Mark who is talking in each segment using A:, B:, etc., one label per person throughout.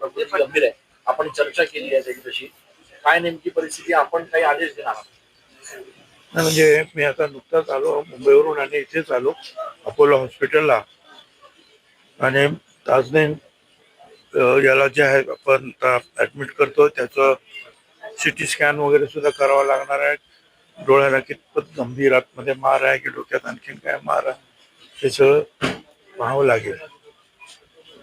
A: प्रकृती गंभीर आहे. आपण चर्चा केली आहे त्याची काय नेमकी परिस्थिती आपण काही आदेश देणार
B: नाही, म्हणजे मी आता नुकताच आलो मुंबईवरून आणि इथेच आलो अपोलो हॉस्पिटलला. आणि ताजने याला जे आहे आपण ऍडमिट करतो त्याचं सिटी स्कॅन वगैरे सुद्धा करावं लागणार आहे. डोळ्याला कितपत गंभीर आतमध्ये मार आहे की डोक्यात आणखीन काय मार आहे हे सगळं पाहावं लागेल.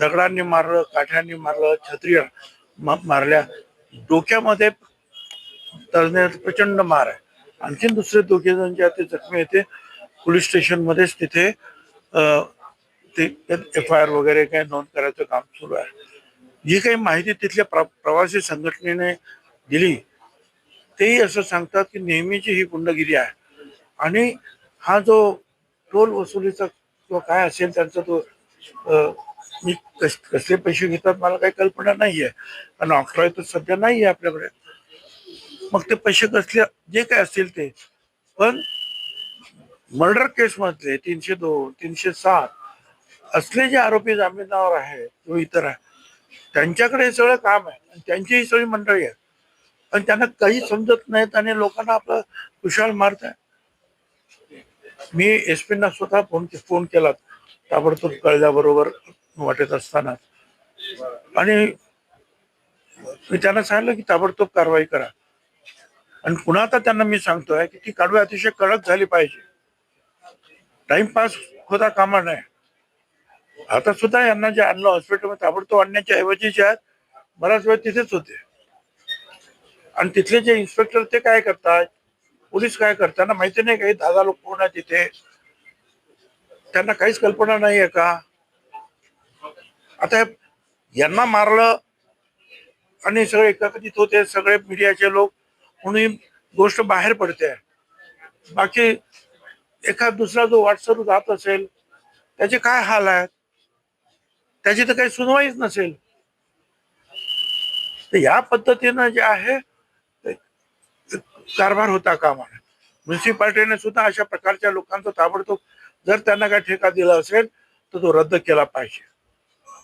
B: दगडांनी मारलं काठ्यांनी मारलं छत्री मारल्या. डोक्यामध्ये तज्ञाचा प्रचंड मार आहे. आणखीन दुसरे दोघे जण जे ते जखमी येते पोलीस स्टेशनमध्येच तिथे ते एफ आय आर वगैरे काही नोंद करायचं काम सुरू आहे. जी काही माहिती तिथल्या प्र प्रवासी संघटनेने दिली तेही असं सांगतात की नेहमीची ही गुंडगिरी आहे. आणि हा जो टोल वसुलीचा किंवा काय असेल त्यांचा तो मी कस कसले पैसे घेतात मला काही कल्पना नाहीये. कारण ऑक्ट्रॉय तर सध्या नाहीये आपल्याकडे. मग ते पैसे कसले जे काय असतील ते. पण मर्डर केस मधले तीनशे दोन तीनशे सात असले जे आरोपी जामिनावर आहे किंवा इतर आहे त्यांच्याकडे हे सगळं काम आहे. आणि त्यांची ही सगळी मंडळी आहे. आणि त्यांना काही समजत नाहीत आणि लोकांना आपलं कुशाल मारत आहे मी एस पीना स्वतः फोन फोन केला. ताबडतोब कळल्याबरोबर वाटत असताना. आणि मी त्यांना सांगितलं की ताबडतोब कारवाई करा. आणि पुन्हा आता त्यांना मी सांगतोय की ती कारवाई अतिशय कडक झाली पाहिजे. टाइमपास होता कामा नाही आता सुद्धा यांना जे आणलं हॉस्पिटलमध्ये ताबडतोब आणण्याच्या ऐवजी जे आहेत बराच वेळ तिथेच होते. आणि तिथले जे इन्स्पेक्टर ते काय करतात? पोलीस काय करताना माहिती नाही काही दहा लोक कोण आहे तिथे त्यांना काहीच कल्पना नाही आहे का? आता यांना मारलं आणि सगळे एकत्रित होते सगळे मीडियाचे लोक म्हणून गोष्ट बाहेर पडते. बाकी एखाद दुसरा जो वाटसरू जात असेल त्याचे काय हाल आहेत? त्याची तर काही सुनवाईच नसेल. तर या पद्धतीनं जे आहे कारभार होता कामा म्युन्सिपाल्टीने सुद्धा अशा प्रकारच्या लोकांचा ताबडतोब जर त्यांना काय ठेका दिला असेल तर तो रद्द केला पाहिजे.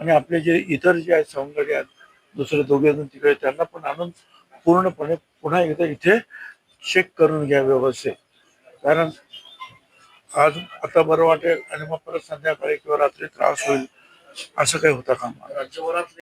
B: आणि आपले जे इतर जे आहेत सवंगडी आहेत दुसरे दोघे जण तिकडे त्यांना पण आणून पूर्णपणे पुन्हा एकदा इथे चेक करून घ्या व्यवस्थित. कारण आज आता बरं वाटेल आणि मग परत संध्याकाळी किंवा रात्री त्रास होईल असं काही होता कामा
A: राज्यभरात